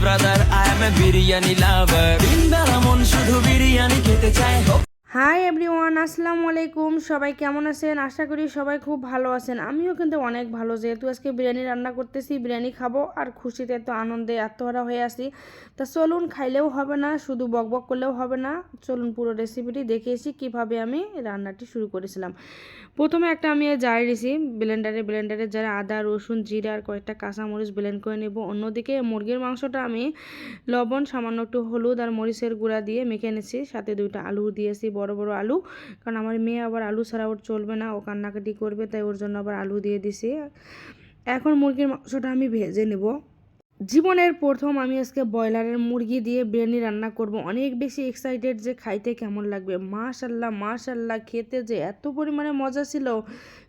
brother, I am a biryani lover. Bin আসসালামু আলাইকুম। সবাই কেমন আছেন? আশা করি সবাই খুব ভালো আছেন। আমিও কিন্তু অনেক ভালো। যেহেতু আজকে বিরিয়ানি রান্না করতেছি, বিরিয়ানি খাব আর খুশিতে এত আনন্দে আত্মহারা হয়ে আসি তা চলুন খাইলেও হবে না, শুধু বকবক করলেও হবে না। চলুন পুরো রেসিপিটি দেখিয়েছি কীভাবে আমি রান্নাটি শুরু করেছিলাম। প্রথমে একটা আমি জার দিয়েছি ব্লেন্ডারে ব্লেন্ডারে যারা আদা, রসুন, জিরা আর কয়েকটা কাঁচামরিচ ব্লেন্ড করে নেব। অন্যদিকে মুরগির মাংসটা আমি লবণ, সামান্য একটু হলুদ আর মরিচের গুঁড়া দিয়ে মেখে এনেছি সাথে দুইটা আলু দিয়েছি, বড় বড় আলু। কারণ আমার মেয়ে আবার আলু ছাড়া ওর চলবে না, ও কান্নাকাটি করবে, তাই ওর জন্য আবার আলু দিয়ে দিছি। এখন মুরগির মাংসটা আমি ভেজে নেব। জীবনের প্রথম আমি আজকে ব্রয়লারের মুরগি দিয়ে বিরিয়ানি রান্না করব। অনেক বেশি এক্সাইটেড যে খাইতে কেমন লাগবে। মাশাল্লাহ মাশাল্লাহ খেতে যে এত পরিমাণে মজা ছিল।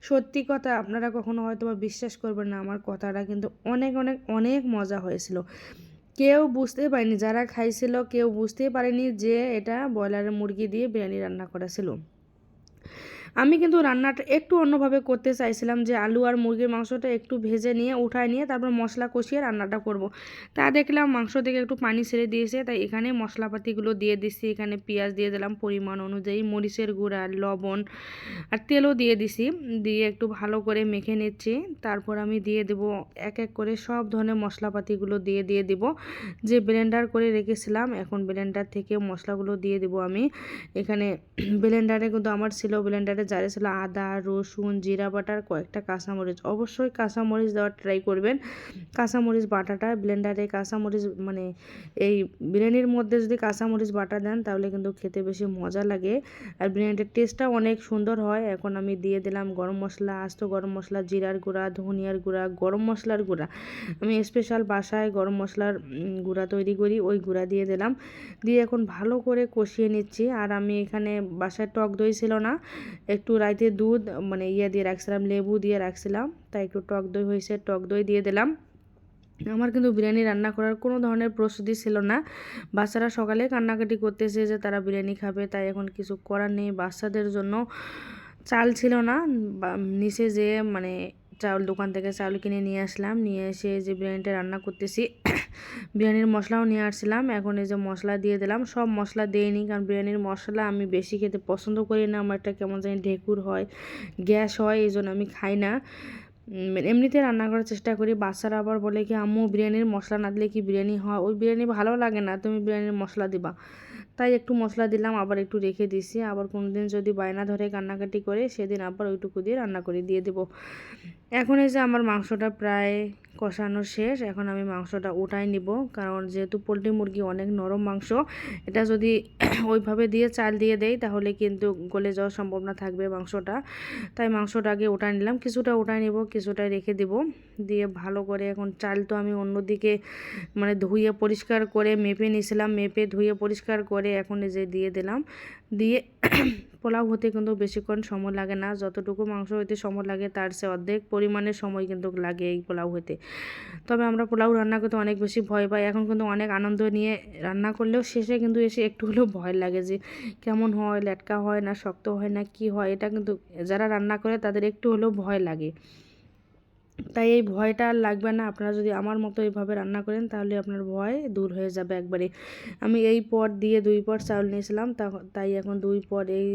সত্যি কথা, আপনারা কখনো হয়তো বিশ্বাস করবেন না, আমার কথাটা কিন্তু অনেক অনেক অনেক মজা হয়েছিল। কেউ বুঝতে পারেনি, যারা খাইছিল কেউ বুঝতেই পারেনি যে এটা ব্রয়লারের মুরগি দিয়ে বিরিয়ানি রান্না করা ছিল আমি কিন্তু রান্নাটা একটু অন্যভাবে করতে চাইছিলাম যে আলু আর মুরগির মাংসটা একটু ভেজে নিয়ে, উঠায় নিয়ে তারপর মশলা কষিয়ে রান্নাটা করব। তা দেখলাম মাংস থেকে একটু পানি ছেড়ে দিয়েছে, তাই এখানে মশলাপাতিগুলো দিয়ে দিছি। এখানে পেঁয়াজ দিয়ে দিলাম পরিমাণ অনুযায়ী, মরিচের গুঁড়া, লবণ আর তেলও দিয়ে দিছি। দিয়ে একটু ভালো করে মেখে নিচ্ছি। তারপর আমি দিয়ে দেব এক এক করে সব ধরনের মশলাপাতিগুলো দিয়ে দিয়ে দিব। যে ব্লেন্ডার করে রেখেছিলাম, এখন ব্লেন্ডার থেকে মশলাগুলো দিয়ে দেব আমি। এখানে ব্লেন্ডারে কিন্তু আমার ছিল ব্লেন্ডারে জারে ছিল আদা, রসুন, জিরা বাটার, কয়েকটা কাঁচামরিচ। অবশ্যই কাঁচামরিচ দেওয়ার ট্রাই করবেন। কাঁচামরিচ বাটাটা ব্লেন্ডারে কাঁচামরিচ মানে এই বিরিয়ানির মধ্যে যদি কাঁচামরিচ বাটা দেন, তাহলে কিন্তু খেতে বেশি মজা লাগে। আর বিরিয়ানির টেস্টটাও অনেক সুন্দর হয়। এখন আমি দিয়ে দিলাম গরম মশলা, আস্ত গরম মশলা, জিরার গুঁড়া, ধনিয়ার গুঁড়া, গরম মশলার গুঁড়া। আমি স্পেশাল বাসায় গরম মশলার গুঁড়া তৈরি করি, ওই গুঁড়া দিয়ে দিলাম। দিয়ে এখন ভালো করে কষিয়ে নিচ্ছি। আর আমি এখানে বাসায় টক দই ছিল না। একটু রাইতে দুধ মানে ইয়ে দিয়ে রাখছিলাম, লেবু দিয়ে রাখছিলাম, তাই একটু টক দই হয়েছে, টক দই দিয়ে দিলাম। আমার কিন্তু বিরিয়ানি রান্না করার কোনো ধরনের প্রস্তুতি ছিল না। বাচ্চারা সকালে কান্নাকাটি করতেছে যে তারা বিরিয়ানি খাবে, তাই এখন কিছু করার নেই বাচ্চাদের জন্য। চাল ছিল না নিচে যে মানে চাউল দোকান থেকে চাউল কিনে নিয়ে আসলাম, নিয়ে এসে যে বিরিয়ানিটা রান্না করতেছি বিরিয়ানির মশলাও নিয়ে আসছিলাম। এখন এই যে মশলা দিয়ে দিলাম। সব মশলা দিইনি কারণ বিরিয়ানির মশলা আমি বেশি খেতে পছন্দ করি না। আমার একটা কেমন জানি ঢেকুর হয়, গ্যাস হয়, এই জন্য আমি খাই না। এমনিতে রান্না করার চেষ্টা করি। বাচ্চারা আবার বলে কি, আম্মু, বিরিয়ানির মশলা না দিলে কি বিরিয়ানি হয়? ওই বিরিয়ানি ভালো লাগে না। তুমি বিরিয়ানির মশলা দিবা। তাই একটু মশলা দিলাম, আবার একটু রেখে দিছি। আবার কোনো দিন যদি বায়না ধরে কান্নাকাটি করে, সেদিন আবার ওইটুকু দিয়ে রান্না করে দিয়ে দেবো। এখন এই যে আমার মাংসটা প্রায় কষানো শেষ, এখন আমি মাংসটা উঠাই নিব। কারণ যেহেতু পোলট্রি মুরগি অনেক নরম মাংস, এটা যদি ওইভাবে দিয়ে চাল দিয়ে দেই, তাহলে কিন্তু গলে যাওয়ার সম্ভাবনা থাকবে মাংসটা। তাই মাংসটা আগে উঠাই নিলাম, কিছুটা উঠাই নিব কিছুটা রেখে দিব। দিয়ে ভালো করে এখন চাল তো আমি অন্যদিকে মানে ধুয়ে পরিষ্কার করে মেপে নিয়েছিলাম, মেপে ধুয়ে পরিষ্কার করে এখন এই যে দিয়ে দিলাম। দিয়ে পোলাও হতে কিন্তু বেশিক্ষণ সময় লাগে না। যতটুকু মাংস হইতে সময় লাগে, তার সে অর্ধেক পরিমাণের সময় কিন্তু লাগে এই পোলাও হতে তবে আমরা পোলাও রান্না করতে অনেক বেশি ভয় পাই। এখন কিন্তু অনেক আনন্দ নিয়ে রান্না করলেও শেষে কিন্তু এসে একটু হলেও ভয় লাগে যে, কেমন হয়, লেটকা হয় না, শক্ত হয় না, কি হয়? এটা কিন্তু যারা রান্না করে তাদের একটু হলেও ভয় লাগে। তাই এই ভয়টা আর লাগবে না। আপনারা যদি আমার মতো এইভাবে রান্না করেন, তাহলে আপনার ভয় দূর হয়ে যাবে একবারে। আমি এই পট দিয়ে দুই পট চাউল নিয়েছিলাম তাই এখন দুই পট, এই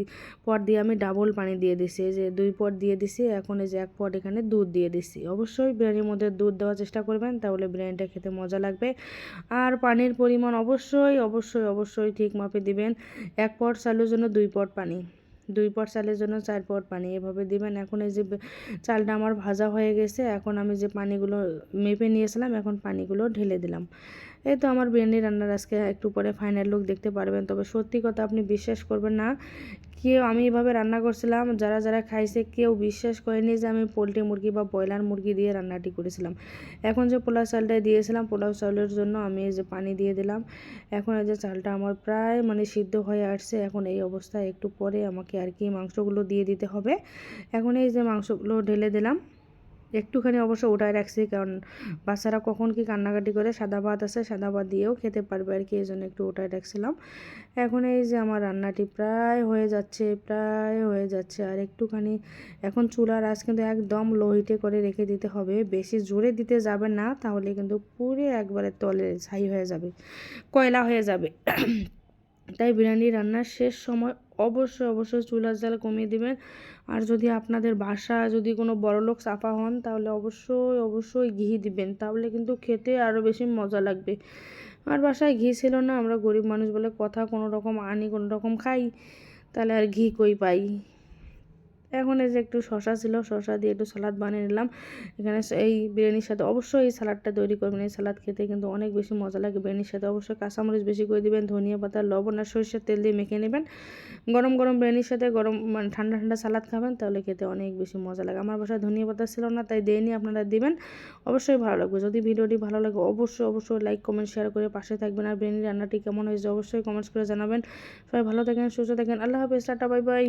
পট দিয়ে আমি ডাবল পানি দিয়ে দিছি। যে দুই পট দিয়ে দিছি, এখন এই যে এক পট এখানে দুধ দিয়ে দিছি। অবশ্যই বিরিয়ানির মধ্যে দুধ দেওয়ার চেষ্টা করবেন, তাহলে বিরিয়ানিটা খেতে মজা লাগবে। আর পানির পরিমাণ অবশ্যই অবশ্যই অবশ্যই ঠিক মাপে দিবেন। এক পট চালের জন্য দুই পট পানি। দুই পট চালের জন্য চার পট পানি। এভাবে দিবেন। এখন এই যে চালটা আমার ভাজা হয়ে গেছে, এখন আমি যে পানিগুলো মেপে নিয়েছিলাম, এখন পানিগুলো ঢেলে দিলাম। এই তো আমার বিরিয়ানি রান্নার আজকে একটু পরে ফাইনাল লুক দেখতে পারবেন। তবে সত্যি কথা আপনি বিশ্বাস করবেন না কেউ আমি এভাবে রান্না করছিলাম, যারা যারা খাইছে কেউ বিশ্বাস করেনি যে আমি পোলট্রি মুরগি বা ব্রয়লার মুরগি দিয়ে রান্নাটি করেছিলাম। এখন যে পোলাও চালটা দিয়েছিলাম, পোলাও চালের জন্য আমি যে পানি দিয়ে দিলাম। এখন এই যে চালটা আমার প্রায় মানে সিদ্ধ হয়ে আসছে। এখন এই অবস্থায় একটু পরে আমাকে আর কি মাংসগুলো দিয়ে দিতে হবে। এখন এই যে মাংসগুলো ঢেলে দিলাম। একটুখানি অবশ্য ওটাই রাখছি, কারণ বাচ্চারা কখন কি কান্নাকাটি করে, সাদা ভাত আছে, সাদা ভাত দিয়েও খেতে পারবে আর কি, এই জন্য একটু ওটাই রাখছিলাম। এখন এই যে আমার রান্নাটি প্রায় হয়ে যাচ্ছে, প্রায় হয়ে যাচ্ছে, আর একটুখানি এখন চুলার আঁচ কিন্তু একদম লো হিটে করে রেখে দিতে হবে। বেশি জোরে দিতে যাবে না, তাহলে কিন্তু পুরে একবারে তলে ছাই হয়ে যাবে, কয়লা হয়ে যাবে। তাই বিরিয়ানি রান্নার শেষ সময় অবশ্যই অবশ্যই চুলার জ্বাল কমিয়ে দেবেন। আর যদি আপনাদের বাসা যদি কোনো বড়লোক চাপা হন, তাহলে অবশ্যই অবশ্যই ঘি দিবেন। তাহলে কিন্তু খেতে আরও বেশি মজা লাগবে। আর বাসায় ঘি ছিল না, আমরা গরিব মানুষ বলে কথা কোনো রকম আনি, কোনো রকম খাই, তাহলে আর ঘি কই পাই? এখন এই যে একটু শশা ছিল শশা দিয়ে একটু সালাদ বানিয়ে নিলাম। এখানে এই বিরিয়ানির সাথে অবশ্যই এই সালাদটা তৈরি করবেন। এই সালাদ খেতে কিন্তু অনেক বেশি মজা লাগে বিরিয়ানির সাথে। অবশ্যই কাঁচামরিচ বেশি করে দিবেন, ধনিয়া পাতা, লবণ আর সরিষার তেল দিয়ে মেখে নেবেন। গরম গরম বিরিয়ানির সাথে গরম মানে ঠান্ডা ঠান্ডা সালাদ খাবেন, তাহলে খেতে অনেক বেশি মজা লাগে। আমার বাসায় ধনিয়া পাতা ছিল না, তাই দেয়নি, আপনারা দিবেন। অবশ্যই ভালো লাগবে। যদি ভিডিওটি ভালো লাগে, অবশ্যই অবশ্যই লাইক কমেন্ট শেয়ার করে পাশে থাকবেন। আর বিরিয়ানি রান্নাটি কেমন হয়েছে, অবশ্যই কমেন্টস করে জানাবেন। সবাই ভালো থাকেন, সুস্থ থাকেন। আল্লাহ হাফেজ, টাটা বাই বাই